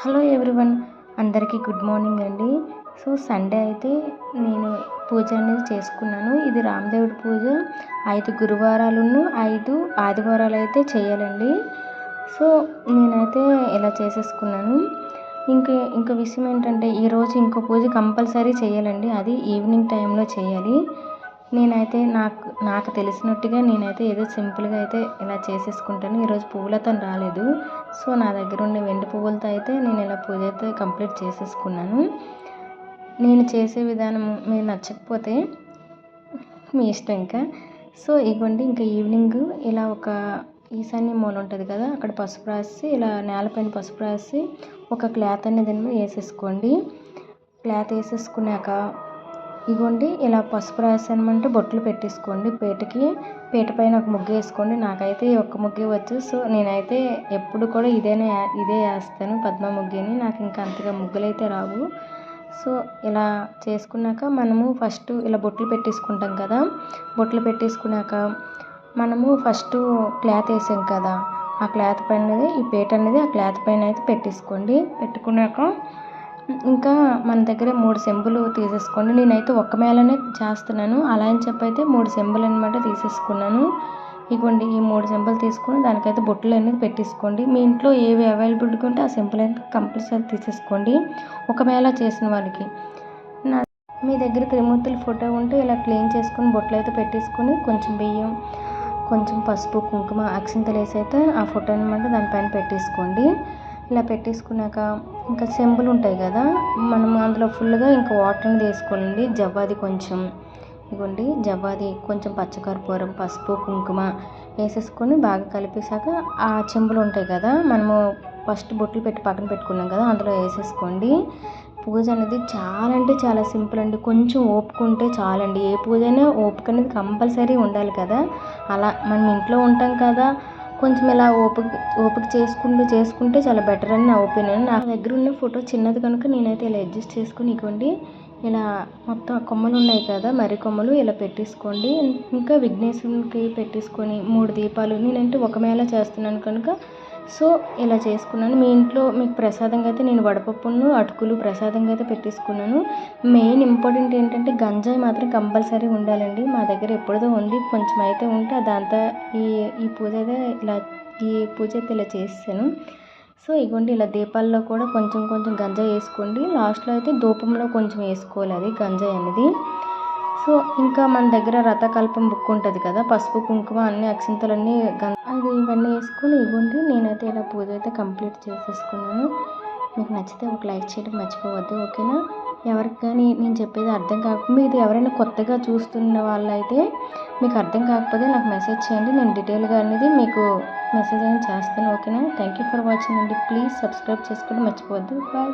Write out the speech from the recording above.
Hello everyone అందరికీ good morning అండి. So Sunday అయితే నేను పూజ అనేది చేసుకున్నాను. ఇది రామదేవుడి పూజ. ఐదు గురువారాలను ఐదు ఆదివారాలు అయితే చేయాలండి. సో నేనైతే ఇలా చేసేసుకున్నాను. ఇంక ఇంకో విషయం ఏంటంటే ఈరోజు ఇంకో పూజ కంపల్సరీ చేయాలండి. అది ఈవినింగ్ టైంలో చేయాలి. నేనైతే నాకు నాకు తెలిసినట్టుగా నేనైతే ఏదో సింపుల్గా అయితే ఇలా చేసేసుకుంటాను. ఈరోజు పువ్వులతో రాలేదు. సో నా దగ్గర ఉన్న వెండి పువ్వులతో అయితే నేను ఇలా పూజ అయితే కంప్లీట్ చేసేసుకున్నాను. నేను చేసే విధానం మీరు నచ్చకపోతే మీ ఇష్టం ఇంకా. సో ఇవ్వండి ఇంకా ఈవినింగ్ ఇలా ఒక ఈశాన్య మూల ఉంటుంది కదా అక్కడ పసుపు రాసి ఇలా నేలపైన పసుపు రాసి ఒక క్లాత్ అనేది వేసేసుకోండి. క్లాత్ వేసేసుకున్నాక ఇగోండి ఇలా పసుపు రాసామంటే బొట్లు పెట్టేసుకోండి. పేటకి పేట పైన ఒక ముగ్గు వేసుకోండి. నాకైతే ఒక్క ముగ్గు వచ్చు. సో నేనైతే ఎప్పుడు కూడా ఇదేనే ఇదే వేస్తాను. పద్మ ముగ్గుని. నాకు ఇంకా అంతగా ముగ్గులు అయితే రావు. సో ఇలా చేసుకున్నాక మనము ఫస్ట్ ఇలా బొట్లు పెట్టేసుకుంటాం కదా. బొట్లు పెట్టేసుకున్నాక మనము ఫస్ట్ క్లాత్ వేసాం కదా. ఆ క్లాత్ పైన ఈ పేట అనేది ఆ క్లాత్ పైన అయితే పెట్టేసుకోండి. పెట్టుకున్నాక ఇంకా మన దగ్గర మూడు సెంబులు తీసేసుకోండి. నేనైతే ఒక్క మేళనే చేస్తున్నాను. అలా అని చెప్పైతే మూడు సెంబులు అనమాట తీసేసుకున్నాను. ఇవ్వండి ఈ మూడు సెంబులు తీసుకొని దానికైతే బొట్టులు అనేది పెట్టేసుకోండి. మీ ఇంట్లో ఏవి అవైలబిలిటీ ఉంటే ఆ సింపుల్ అయితే కంపల్సరీ తీసేసుకోండి. ఒకవేళ చేసిన వాళ్ళకి. నా మీ దగ్గర త్రిమూర్తుల ఫోటో ఉంటే ఇలా క్లీన్ చేసుకొని బొట్లు అయితే పెట్టేసుకొని కొంచెం బియ్యం కొంచెం పసుపు కుంకుమ అక్షింతలు వేసి అయితే ఆ ఫోటో అనమాట దానిపైన పెట్టేసుకోండి. ఇలా పెట్టేసుకున్నాక ఇంకా చెంబులు ఉంటాయి కదా మనం అందులో ఫుల్గా ఇంకా వాటర్ని తీసుకోవాలండి జవ్వాది కొంచెం ఇవ్వండి జవ్వాది కొంచెం పచ్చకర్పూరం పసుపు కుంకుమ వేసేసుకొని బాగా కలిపేసాక ఆ చెంబులు ఉంటాయి కదా మనము ఫస్ట్ బొట్లు పెట్టి పక్కన పెట్టుకున్నాం కదా అందులో వేసేసుకోండి. పూజ అనేది చాలా అంటే చాలా సింపుల్ అండి. కొంచెం ఓపుకుంటే చాలండి. ఏ పూజ అయినా ఓపిక అనేది కంపల్సరీ ఉండాలి కదా. అలా మనం ఇంట్లో ఉంటాం కదా కొంచెం ఇలా ఓపిక ఓపిక చేసుకుంటూ చేసుకుంటే చాలా బెటర్ అని నా ఒపీనియన్ నా దగ్గర ఉన్న ఫోటో చిన్నది కనుక నేనైతే ఇలా అడ్జస్ట్ చేసుకుని ఇవ్వండి. ఇలా మొత్తం కొమ్మలు ఉన్నాయి కదా మరి కొమ్మలు ఇలా పెట్టేసుకోండి. ఇంకా విఘ్నేశ్వరునికి పెట్టేసుకొని మూడు దీపాలు. నేనంటే ఒక మేళ చేస్తున్నాను కనుక సో ఇలా చేసుకున్నాను. మీ ఇంట్లో మీకు ప్రసాదంగా అయితే నేను వడపప్పును అటుకులు ప్రసాదంగా అయితే పెట్టేసుకున్నాను. మెయిన్ ఇంపార్టెంట్ ఏంటంటే గంజాయి మాత్రం కంపల్సరీ ఉండాలండి. మా దగ్గర ఎప్పుడుదో ఉంది కొంచెం అయితే ఉంటే అదంతా ఈ ఈ పూజ అయితే ఇలా ఈ పూజ అయితే ఇలా చేసాను సో ఇగోండి ఇలా దీపాల్లో కూడా కొంచెం కొంచెం గంజాయి వేసుకోండి. లాస్ట్లో అయితే ధూపంలో కొంచెం వేసుకోవాలి అది గంజాయి అనేది. సో ఇంకా మన దగ్గర రథకల్పం బుక్ ఉంటుంది కదా. పసుపు కుంకుమ అన్ని అక్షింతలన్నీ అది ఇవన్నీ వేసుకొని ఇవ్వండి. నేనైతే ఇలా పూజ అయితే కంప్లీట్ చేసేసుకున్నాను. మీకు నచ్చితే ఒక లైక్ చేయడం మర్చిపోవద్దు ఓకేనా? ఎవరికి కానీ నేను చెప్పేది అర్థం కాకపోతే మీరు ఎవరైనా కొత్తగా చూస్తున్న వాళ్ళైతే మీకు అర్థం కాకపోతే నాకు మెసేజ్ చేయండి. నేను డీటెయిల్గా అనేది మీకు మెసేజ్ అనేది చేస్తాను ఓకేనా? థ్యాంక్ యూ ఫర్ వాచింగ్ అండి. ప్లీజ్ సబ్స్క్రైబ్ చేసుకోవడం మర్చిపోవద్దు. బాయ్